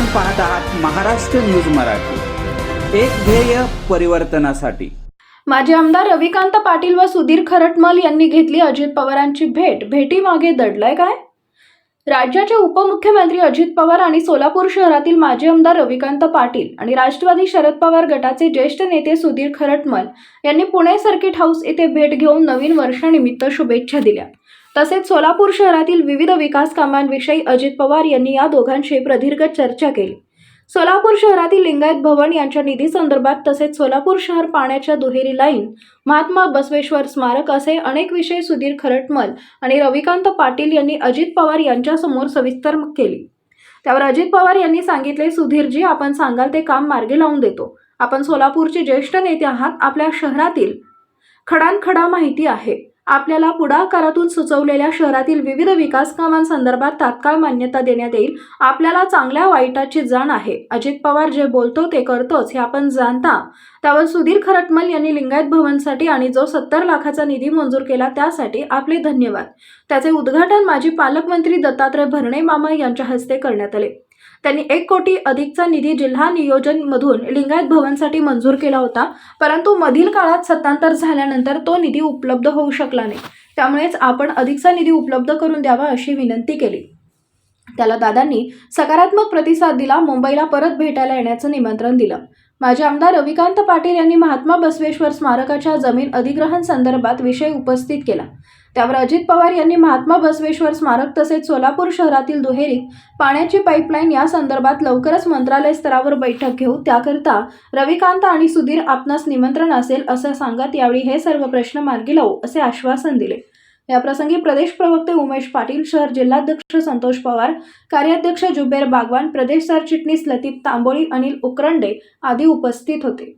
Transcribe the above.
आपण पाहत आहात महाराष्ट्र न्यूज मराठी. एक ध्येय परिवर्तनासाठी. माजी आमदार रविकांत पाटील व सुधीर खरटमल यांनी घेतली अजित पवारांची भेट. भेटी मागे दडलंय काय? राज्याचे उपमुख्यमंत्री अजित पवार आणि सोलापूर शहरातील माजी आमदार रविकांत पाटील आणि राष्ट्रवादी शरद पवार गटाचे ज्येष्ठ नेते सुधीर खरटमल यांनी पुणे सर्किट हाऊस येथे भेट घेऊन नवीन वर्षानिमित्त शुभेच्छा दिल्या. तसेच सोलापूर शहरातील विविध विकास कामांविषयी अजित पवार यांनी या दोघांशी प्रदीर्घ चर्चा केली. सोलापूर शहरातील लिंगायत भवन यांच्या निधी संदर्भात तसेच सोलापूर शहर पाण्याच्या दुहेरी लाईन महात्मा बसवेश्वर स्मारक असे अनेक विषय सुधीर खरटमल आणि रविकांत पाटील यांनी अजित पवार यांच्यासमोर सविस्तर केली. त्यावर अजित पवार यांनी सांगितले सुधीरजी आपण सांगाल ते काम मार्गी लावून देतो. आपण सोलापूरचे ज्येष्ठ नेते आहात आपल्या शहरातील खडानखडा माहिती आहे. आपल्याला पुढाकारातून सुचवलेल्या शहरातील विविध विकास कामांसंदर्भात तात्काळ मान्यता देण्यात येईल. आपल्याला चांगल्या वाईटाची जाण आहे. अजित पवार जे बोलतो ते करतोच हे आपण जाणता. त्यावर सुधीर खरटमल यांनी लिंगायत भवनसाठी आणि जो सत्तर लाखाचा निधी मंजूर केला त्यासाठी आपले धन्यवाद. त्याचे उद्घाटन माजी पालकमंत्री दत्तात्रय भरणे मामा यांच्या हस्ते करण्यात आले. त्यांनी एक कोटी अधिकचा निधी जिल्हा नियोजन मधून लिंगायत भवनसाठी मंजूर केला होता. परंतु मधील काळात सत्तांतर झाल्यानंतर तो निधी उपलब्ध होऊ शकला नाही. त्यामुळेच आपण अधिकचा निधी उपलब्ध करून द्यावा अशी विनंती केली. त्याला दादांनी सकारात्मक प्रतिसाद दिला मुंबईला परत भेटायला येण्याचं निमंत्रण दिलं. माजी आमदार रविकांत पाटील यांनी महात्मा बसवेश्वर स्मारकाच्या जमीन अधिग्रहण संदर्भात विषय उपस्थित केला. त्यावर अजित पवार यांनी महात्मा बसवेश्वर स्मारक तसेच सोलापूर शहरातील दुहेरीत पाण्याची पाईपलाईन या संदर्भात लवकरच मंत्रालय स्तरावर बैठक घेऊ. त्याकरता रविकांत आणि सुधीर आपणास निमंत्रण असेल असं सांगत यावेळी हे सर्व प्रश्न मार्गी लावू असे आश्वासन दिले. याप्रसंगी प्रदेश प्रवक्ते उमेश पाटील शहर जिल्हाध्यक्ष संतोष पवार कार्याध्यक्ष जुबेर बागवान प्रदेश सरचिटणीस लतीफ तांबोळी अनिल उकरंडे आदी उपस्थित होते.